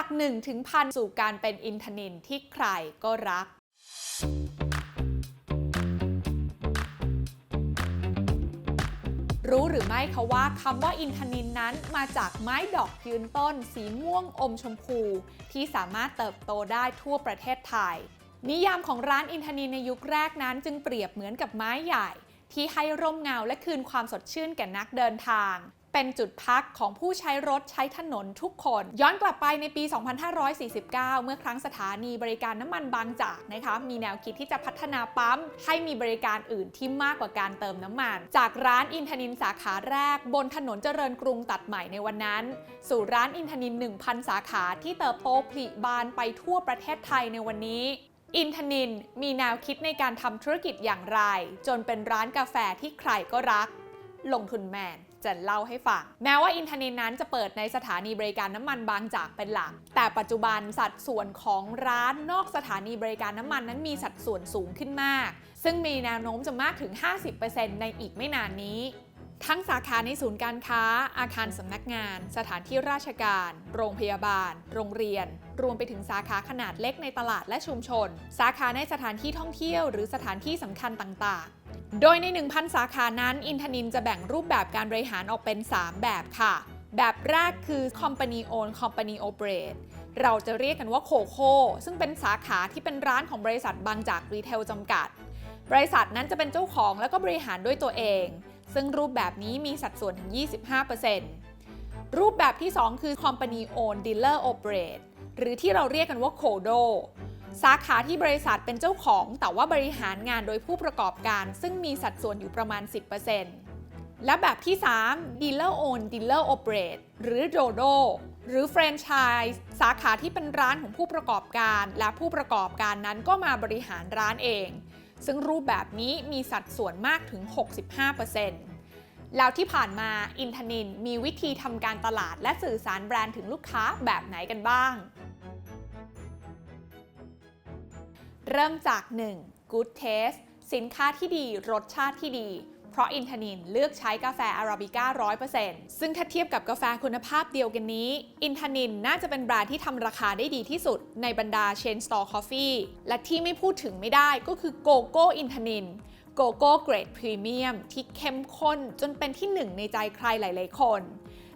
จาก 1 ถึงพันสู่การเป็นอินทนินที่ใครก็รักรู้หรือไม่คะว่าคำว่าอินทนินนั้นมาจากไม้ดอกยืนต้น สีม่วงอมชมพู ที่สามารถเติบโตได้ทั่วประเทศไทย นิยามของร้านอินทนินในยุคแรกนั้นจึงเปรียบเหมือนกับไม้ใหญ่ ที่ให้ร่มเงาและคืนความสดชื่นแก่นักเดินทาง เป็นจุดพักของผู้ใช้รถใช้ถนนทุกคน ย้อนกลับไปในปี 2549 เมื่อครั้งสถานีบริการน้ำมันบางจากนะคะมีแนวคิดที่จะพัฒนาปั๊ม ให้มีบริการอื่นที่มากกว่าการเติมน้ำมัน จากร้านอินทนินสาขาแรก บนถนนเจริญกรุงตัดใหม่ในวันนั้น สู่ร้านอินทนิน 1,000 สาขาที่เติบโตผลิบานไปทั่วประเทศไทยในวันนี้อินทนินมีแนวคิดในการทำธุรกิจอย่างไร จนเป็นร้านกาแฟที่ใครก็รัก ลงทุนแมน จะเล่าให้ฟัง แม้ว่าอินทนินนั้นจะเปิดในสถานีบริการน้ำมันบางจากเป็นหลัก แต่ปัจจุบันสัดส่วนของร้านนอกสถานีบริการน้ำมันนั้นมีสัดส่วนสูงขึ้นมาก ซึ่งมีแนวโน้มจะมากถึง 50%ในอีกไม่นานนี้ทั้งสาขาในศูนย์การค้า อาคารสำนักงาน สถานที่ราชการ โรงพยาบาล โรงเรียน รวมไปถึงสาขาขนาดเล็กในตลาดและชุมชน สาขาในสถานที่ท่องเที่ยวหรือสถานที่สำคัญต่าง โดยใน 1,000 สาขานั้น อินทนินจะแบ่งรูปแบบการบริหารออกเป็น 3 แบบค่ะ แบบแรกคือ Company Own Company Operate เราจะเรียกกันว่าโคโค่ซึ่งเป็นสาขาที่เป็นร้านของบริษัทบางจากรีเทลจำกัด บริษัทนั้นจะเป็นเจ้าของแล้วก็บริหารด้วยตัวเอง ซึ่งรูปแบบนี้มีสัดส่วนถึง 25%รูปแบบที่ 2 คือ Company Own Dealer Operate หรือที่เราเรียกกันว่า CODO สาขาที่บริษัทเป็นเจ้าของ แต่ว่าบริหารงานโดยผู้ประกอบการ ซึ่งมีสัดส่วนอยู่ประมาณ 10%และแบบที่ 3 Dealer Owned Dealer Operate หรือ DODO หรือ Franchise สาขาที่เป็นร้านของผู้ประกอบการ และผู้ประกอบการนั้นก็มาบริหารร้านเอง ซึ่งรูปแบบนี้มีสัดส่วนมากถึง 65%แล้วที่ผ่านมาอินทนินมีวิธีทำการตลาดและสื่อสารแบรนด์ถึงลูกค้าแบบไหนกันบ้าง เริ่มจาก 1. Good Taste สินค้าที่ดีรสชาติที่ดี เพราะอินทนินเลือกใช้กาแฟอาราบิก้า 100%ซึ่งถ้าเทียบกับกาแฟคุณภาพเดียวกันนี้ อินทนินน่าจะเป็นแบรนด์ที่ทำราคาได้ดีที่สุดในบรรดา Chain Store Coffee และที่ไม่พูดถึงไม่ได้ก็คือโกโก้อินทนินโกโก้เกรดพรีเมียมที่เข้มข้นจนเป็นที่หนึ่งในใจใครหลาย ๆ คน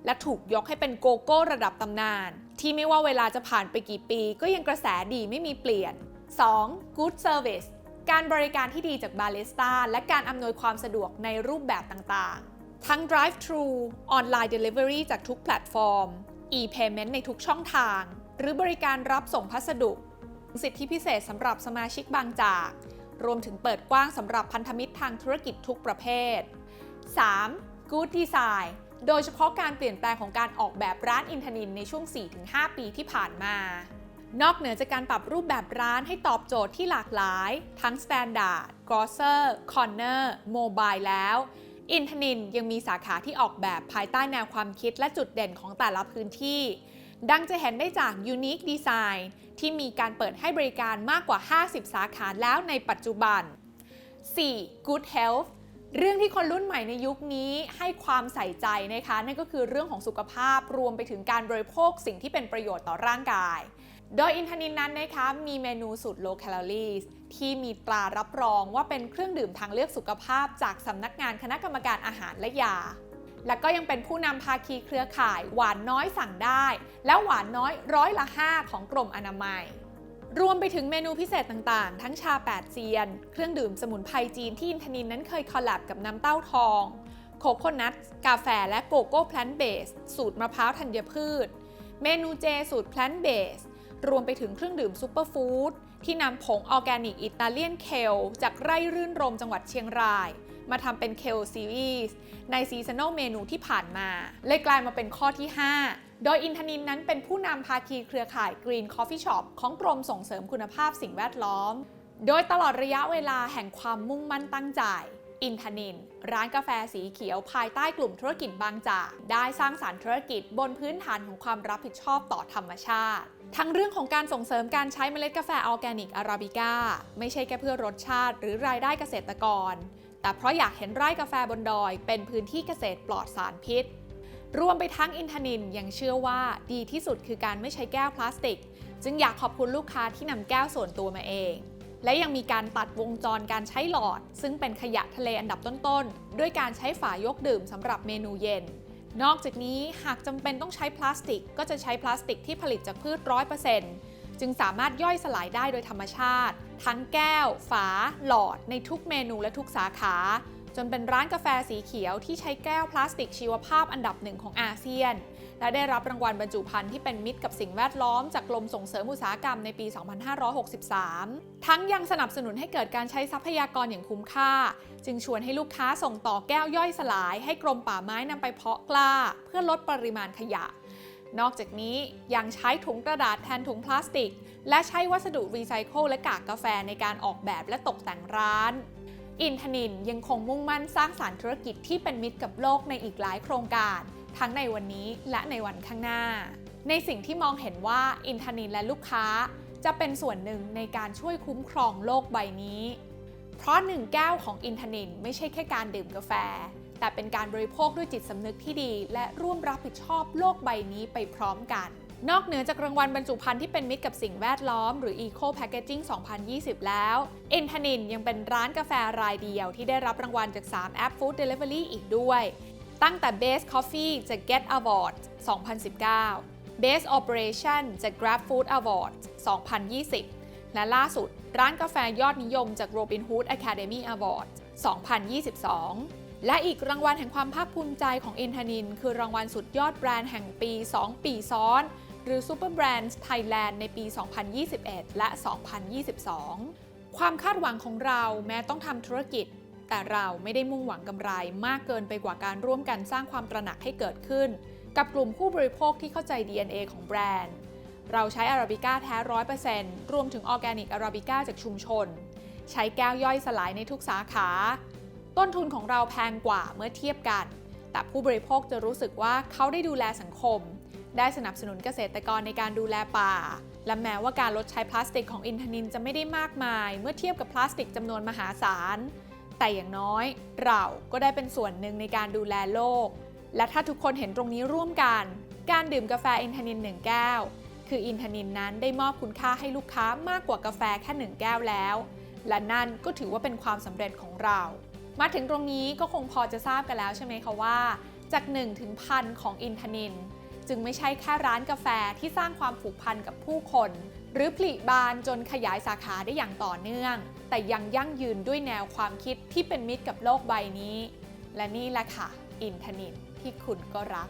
และถูกยกให้เป็นโกโก้ระดับตำนาน ที่ไม่ว่าเวลาจะผ่านไปกี่ปี ก็ยังกระแสดีไม่มีเปลี่ยน 2. Good Service การบริการที่ดีจากบาริสต้าและการอำนวยความสะดวกในรูปแบบต่างๆ ทั้ง Drive-thru ออนไลน์ Delivery จากทุกแพลตฟอร์ม e-payment ในทุกช่องทาง หรือบริการรับส่งพัสดุ สิทธิพิเศษสำหรับสมาชิกบางจาก รวมถึงเปิดกว้างสำหรับพันธมิตรทางธุรกิจทุกประเภท 3. Good Design โดยเฉพาะการเปลี่ยนแปลงของการออกแบบร้านอินทนินในช่วง 4-5 ปีที่ผ่านมา นอกเหนือจากการปรับรูปแบบร้านให้ตอบโจทย์ที่หลากหลาย ทั้ง Standard, Grosser, Corner, Mobile แล้ว อินทนินยังมีสาขาที่ออกแบบภายใต้แนวความคิดและจุดเด่นของแต่ละพื้นที่ ดังจะเห็นได้จาก Unique Design ที่มีการเปิดให้บริการมากกว่า 50 สาขาแล้วในปัจจุบัน 4. Good Health เรื่องที่คนรุ่นใหม่ในยุคนี้ให้ความใส่ใจนะคะ นั่นก็คือเรื่องของสุขภาพรวมไปถึงการบริโภคสิ่งที่เป็นประโยชน์ต่อร่างกาย โดยอินทนินนั้นนะคะมีเมนูสูตร low calories ที่มีตรารับรองว่าเป็นเครื่องดื่มทางเลือกสุขภาพ จากสำนักงานคณะกรรมการอาหารและยา และก็ยังเป็นผู้นำภาคีเครือข่าย หวานน้อยสั่งได้ และหวานน้อยร้อยละ5ของกรมอนามัย รวมไปถึงเมนูพิเศษต่างๆ ทั้งชาแปดเซียน เครื่องดื่มสมุนไพรจีนที่อินทนินนั้นเคยคอลแลบกับน้ำเต้าทองโคโคนัทกาแฟและโกโก้แพลนเบสสูตรมะพร้าวธัญพืช เมนูเจสูตรแพลนเบส รวมไปถึงเครื่องดื่มซูเปอร์ฟู้ดที่นำผงออร์แกนิกอิตาเลียนเคลจากไร่รื่นรมจังหวัดเชียงราย มาทำเป็นเคลซีรีส์ในซีซัน a ลเมนูที่ผ่านมา เลยกลายมาเป็นข้อที่ 5 โดยอินทนินนั้นเป็นผู้นำภาคีเครือข่าย Green Coffee Shop ของกรมส่งเสริมคุณภาพสิ่งแวดล้อม โดยตลอดระยะเวลาแห่งความมุ่งมั่นตั้งใจอินทนิน ร้านกาแฟสีเขียวภายใต้กลุ่มธุรกิจบางจาก ได้สร้างสารรค์ธุรกิจบนพื้นฐานของความรับผิดชอบต่อธรรมชาติ ทั้งเรื่องของการส่งเสริมการใช้เมล็ดกาแฟออร์แกนิกอาราบิก้าไม่ใช่แค่เพื่อรสชาติหรือรายได้เกษตรกร แต่เพราะอยากเห็นไร่กาแฟบนดอย เป็นพื้นที่เกษตรปลอดสารพิษ รวมไปทั้งอินทนินยังเชื่อว่าดีที่สุดคือการไม่ใช้แก้วพลาสติก จึงอยากขอบคุณลูกค้าที่นำแก้วส่วนตัวมาเอง และยังมีการตัดวงจรการใช้หลอด ซึ่งเป็นขยะทะเลอันดับต้นๆด้วยการใช้ฝายกดื่มสำหรับเมนูเย็น นอกจากนี้หากจำเป็นต้องใช้พลาสติก ก็จะใช้พลาสติกที่ผลิตจากพืช 100%จึงสามารถย่อยสลายได้โดยธรรมชาติ ทั้งแก้ว ฝา หลอด ในทุกเมนูและทุกสาขา จนเป็นร้านกาแฟสีเขียวที่ใช้แก้วพลาสติกชีวภาพอันดับหนึ่งของอาเซียน และได้รับรางวัลบรรจุภัณฑ์ที่เป็นมิตรกับสิ่งแวดล้อมจากกรมส่งเสริมอุตสาหกรรมในปี 2563 ทั้งยังสนับสนุนให้เกิดการใช้ทรัพยากรอย่างคุ้มค่า จึงชวนให้ลูกค้าส่งต่อแก้วย่อยสลาย ให้กรมป่าไม้นำไปเพาะกล้า เพื่อลดปริมาณขยะนอกจากนี้ยังใช้ถุงกระดาษแทนถุงพลาสติก และใช้วัสดุรีไซเคิลและกากกาแฟในการออกแบบและตกแต่งร้าน อินทนินยังคงมุ่งมั่นสร้างสารรค์ธุรกิจที่เป็นมิตรกับโลกในอีกหลายโครงการ ทั้งในวันนี้และในวันข้างหน้า ในสิ่งที่มองเห็นว่าอินทนินและลูกค้าจะเป็นส่วนหนึ่งในการช่วยคุ้มครองโลกใบนี้ เพราะหนึ่งแก้วของอินทนินไม่ใช่แค่การดื่มกาแฟ แต่เป็นการบริโภคด้วยจิตสำนึกที่ดี และร่วมรับผิดชอบโลกใบนี้ไปพร้อมกัน นอกเหนือจากรางวัลบรรจุภัณฑ์ที่เป็นมิตรกับสิ่งแวดล้อม หรือ Eco Packaging 2020 แล้วอินทนินยังเป็นร้านกาแฟรายเดียวที่ได้รับรางวัลจาก 3 แอป Food Delivery อีกด้วย ตั้งแต่ Best Coffee จาก Get Award 2019 Best Operation จาก Grab Food Award 2020 และล่าสุดร้านกาแฟยอดนิยมจาก Robin Hood Academy Award 2022 และอีกรางวัลแห่งความภาคภูมิใจของอินทนิน คือรางวัลสุดยอดแบรนด์แห่งปี 2 ปีซ้อน หรือ Super Brands Thailand ในปี 2021 และ 2022 ความคาดหวังของเราแม้ต้องทำธุรกิจ แต่เราไม่ได้มุ่งหวังกำไรมากเกินไปกว่าการร่วมกันสร้างความตระหนักให้เกิดขึ้น กับกลุ่มผู้บริโภคที่เข้าใจ DNA ของแบรนด์ เราใช้อาราบิก้าแท้100%รวมถึงออร์แกนิกอาราบิก้าจากชุมชน ใช้แก้วย่อยสลายในทุกสาขา ต้นทุนของเราแพงกว่าเมื่อเทียบกัน แต่ผู้บริโภคจะรู้สึกว่าเขาได้ดูแลสังคม ได้สนับสนุนเกษตรกรในการดูแลป่าและแม้ว่าการลดใช้พลาสติกของอินทนินจะไม่ได้มากมาย เมื่อเทียบกับพลาสติกจำนวนมหาศาล แต่อย่างน้อยเราก็ได้เป็นส่วนหนึ่งในการดูแลโลก และถ้าทุกคนเห็นตรงนี้ร่วมกัน การดื่มกาแฟอินทนินหนึ่งแก้ว คืออินทนินนั้นได้มอบคุณค่าให้ลูกค้ามากกว่ากาแฟแค่หนึ่งแก้วแล้ว และนั่นก็ถือว่าเป็นความสำเร็จของเรา มาถึงตรงนี้ก็คงพอจะทราบกันแล้วใช่ไหมคะว่า จาก 1 ถึงพันของอินทนิน จึงไม่ใช่แค่ร้านกาแฟที่สร้างความผูกพันกับผู้คน หรือผลิบานจนขยายสาขาได้อย่างต่อเนื่อง แต่ยังยั่งยืนด้วยแนวความคิดที่เป็นมิตรกับโลกใบนี้ และนี่แหละค่ะ อินทนินที่คุณก็รัก